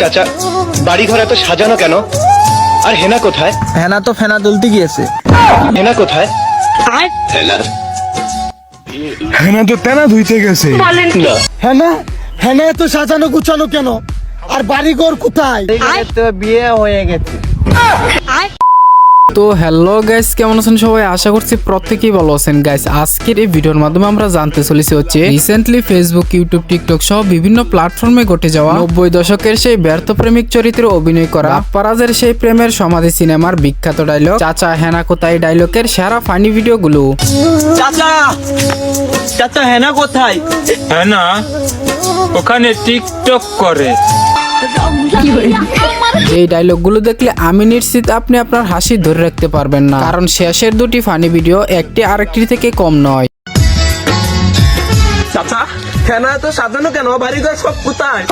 চাচা বাড়ি ঘর এত সাজানো কেন? আর হেনা কোথায়? হেনা তো ফেনা দুলতে গিয়েছে। হেনা কোথায়? হেনা। তো তেনা ধুইতে গেছে। না। হেনা? হেনা এত সাজানো গুছানো কেন? আর বাড়িঘর কোথায়? তো বিয়ে হয়ে গেছে। তো হ্যালো গাইস কেমন আছেন সবাই? আশা করছি প্রত্যেকেই ভালো আছেন। গাইস আজকের এই ভিডিওর মাধ্যমে আমরা জানতে চলেছি হচ্ছে রিসেন্টলি ফেসবুক ইউটিউব টিকটক সহ বিভিন্ন প্ল্যাটফর্মে ঘটে যাওয়া নব্বই দশকের সেই ব্যর্থ প্রেমিক চরিত্রে অভিনয় করা পারাজের সেই প্রেমের সমাধি সিনেমার বিখ্যাত ডায়লগ চাচা হেনা কোথায় ডায়লগের সেরা ফানি ভিডিওগুলো চাচা! চাচা হেনা কোথায়? হ্যাঁ না ওখানে টিকটক করে। এই ডায়লগগুলো দেখলে আমি নিশ্চিত আপনি আপনার হাসি ধরে রাখতে পারবেন না। কারণ শেষের দুটি ফানি ভিডিও একটি আরেকটি থেকে কম নয়। চাচা খেনা তো সাজানো কেন? বাড়িঘর সব কোথায়?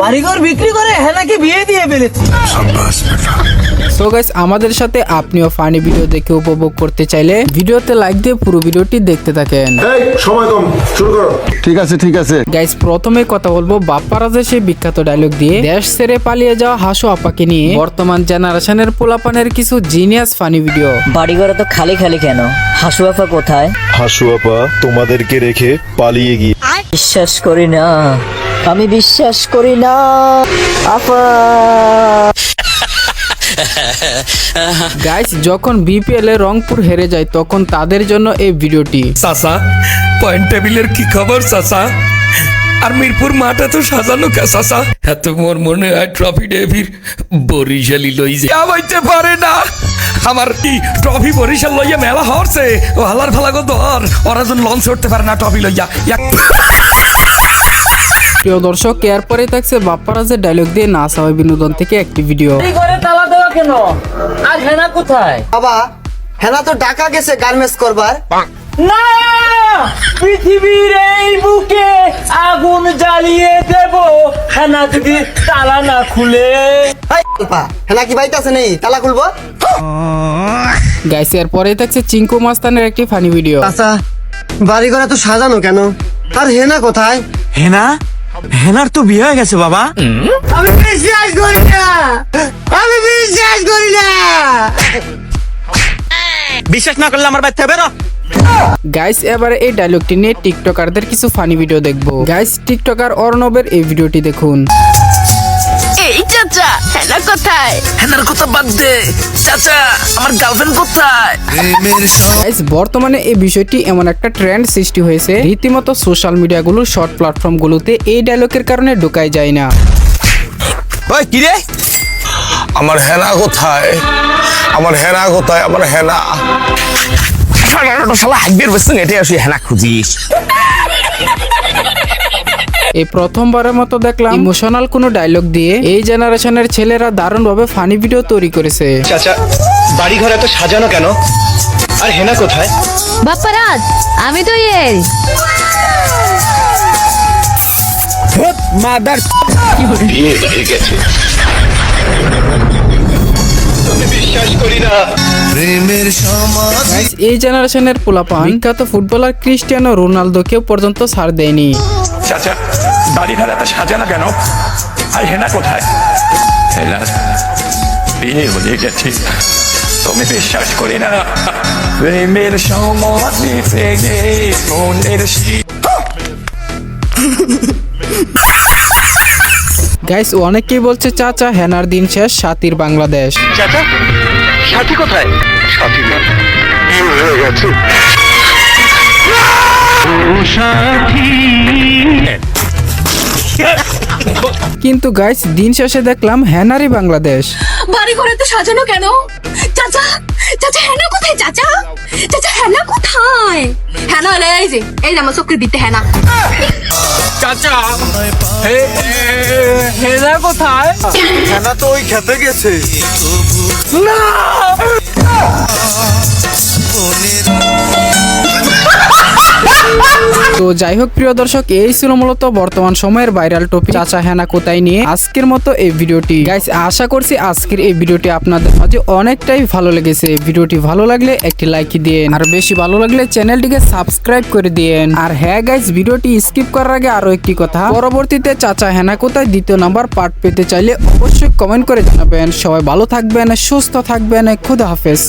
বাড়িঘর বিক্রি করে হেনাকে বিয়ে দিয়ে ফেলেছে। সো গাইস আমাদের সাথে আপনিও ফানি ভিডিও দেখে উপভোগ করতে চাইলে ভিডিওতে লাইক দিয়ে পুরো ভিডিওটি দেখতে থাকেন। এই সময় কম শুরু করো। ঠিক আছে ঠিক আছে। গাইস প্রথমে কথা বলব বাপ্পারাজের সেই বিখ্যাত ডায়লগ দিয়ে দেশ ছেড়ে পালিয়ে যাওয়া হাসু আপাকে নিয়ে বর্তমান জেনারেশনের পোলাপানের কিছু জিনিয়াস ফানি ভিডিও বাড়িঘর তো খালি খালি কেন? হাসুয়াফা কোথায়? হাসুয়াপা তোমাদেরকে রেখে পালিয়ে গিয়ে বিশ্বাস করি না। আমি বিশ্বাস করি না। আপা গাইস যখন বিপিএল এ রংপুর হেরে যায় তখন তাদের জন্য এই ভিডিওটি। চাচা পয়েন্ট টেবিলের কি খবর চাচা? আর মিরপুর মাঠে তো সাজানো কে চাচা? এত মোর মনে হয় ট্রফি ডেভির বরিশালি লই যে হইতে পারে না। আমার কি ট্রফি বরিশাল লইয়া মেলা হরছে। ও হালার ফালা গো ধর ওরা যেন লঞ্চ উঠতে পারে না ট্রফি লইয়া। এক- প্রিয় দর্শক এরপরে থাকছে বাপ্পারাজের ডায়লগ দিয়ে নাচা হয় বিনোদন থেকে একটি ভিডিও ঘরে তালা দেওয়া কেন? আর হেনা কোথায়? বাবা হেনা তো ঢাকা গেছে গার্মেন্টস করবার। না! পৃথিবীর এই বুকে আগুন জ্বালিয়ে দেব। হেনা যদি তালা না খুলে। হেনা কি বাইতে আছে নেই? তালা খুলবো? গাইস এরপরে থাকছে চিঙ্কু মাস্তানের একটি ফানি ভিডিও আচ্ছা বাড়ি বাড়িঘর তো সাজানো কেন? আর হেনা কোথায়? হেনা? হেনার তো বিয়ে হয়ে গেছে বাবা। আমি বিশ্বাস করি না। আমি বিশ্বাস করি না। বিশ্বাস না করলে আমার বাচ্চা বেরো গাইস এবারে এই ডায়লগটি নিয়ে টিকটকারদের কিছু ফানি ভিডিও দেখব। গাইস টিকটকার অর্ণবের এই ভিডিওটি দেখুন। হেনা কোথায়? হেনার কথা বাদ দে। চাচা আমার গার্লফ্রেন্ড কোথায়? গাইস বর্তমানে এই বিষয়টি এমন একটা ট্রেন্ড সৃষ্টি হয়েছে। রীতিমতো সোশ্যাল মিডিয়াগুলোর শর্ট প্ল্যাটফর্মগুলোতে এই ডায়লগের কারণে ঢোকাই যায় না। ওই কি রে? আমার হেনা কোথায়? আমার হেনা কোথায়? আমার হেনা। শালা হাইবের বসে এটে আসি হেনা খুঁজিস এই প্রথমবারের মতো দেখলাম ইমোশনাল কোনো ডায়লগ দিয়ে এই জেনারেশনের ছেলেরা দারুণভাবে ফানি ভিডিও তৈরি করেছে। চাচা বাড়ি ঘর এত সাজানো কেন? আর হেনা কোথায়? বাপ্পারাজ আমি তো এই। মাদার বিয়ে হয়ে গেছে। বিশ্বাস করি না। Guys, এই জেনারেশনের পোলাপান বিখ্যাত ফুটবলার ক্রিস্টিয়ানো রোনালদোকেও পর্যন্ত ছাড় দেয়নি। চাচা বাড়ি ঘর এত সাজানো কেন? আর হেনা কোথায়? হেনা বিয়ে হয়ে গেছে। তুমি বিশ্বাস করি না। প্রেমের সমাধি থেকে মনের শি- গাইস অনেকেই বলছে চাচা হেনার দিন শেষ সাতির বাংলাদেশ। চাচা সাথী কোথায়? সাথী না হয়ে গেছে। কিন্তু গাইস দিন শেষে দেখলাম হেনারই বাংলাদেশ। বাড়ি ঘরে তো সাজানো কেন? চাচা চাচা হেনা কোথায় চাচা? চাচা হেনা কোথায়? হেনা হলে এই যে এই যে আমার চোখের দিতে হেনা। চাচা হেনা কোথায়? হেনা তো ওই খেতে গেছে। তো যাই হোক, প্রিয় দর্শক, এই ছিল মূলত বর্তমান সময়ের ভাইরাল টপিক চাচা হেনা কোথায় নিয়ে আজকের মতো এই ভিডিওটি। গাইস আশা করছি আজকের এই ভিডিওটি আপনাদের মাঝে অনেকটাই ভালো লেগেছে। ভিডিওটি ভালো লাগলে একটি লাইক দিন আর বেশি ভালো লাগলে চ্যানেলটিকে সাবস্ক্রাইব করে দিন আর হ্যাঁ গাইস ভিডিওটি স্কিপ করার আগে আরও একটি কথা। পরবর্তীতে চাচা হেনা কোথায় দ্বিতীয় নাম্বার পার্ট পেতে চাইলে অবশ্যই কমেন্ট করে জানাবেন। সবাই ভালো থাকবেন, সুস্থ থাকবেন। খুদা হাফেজ।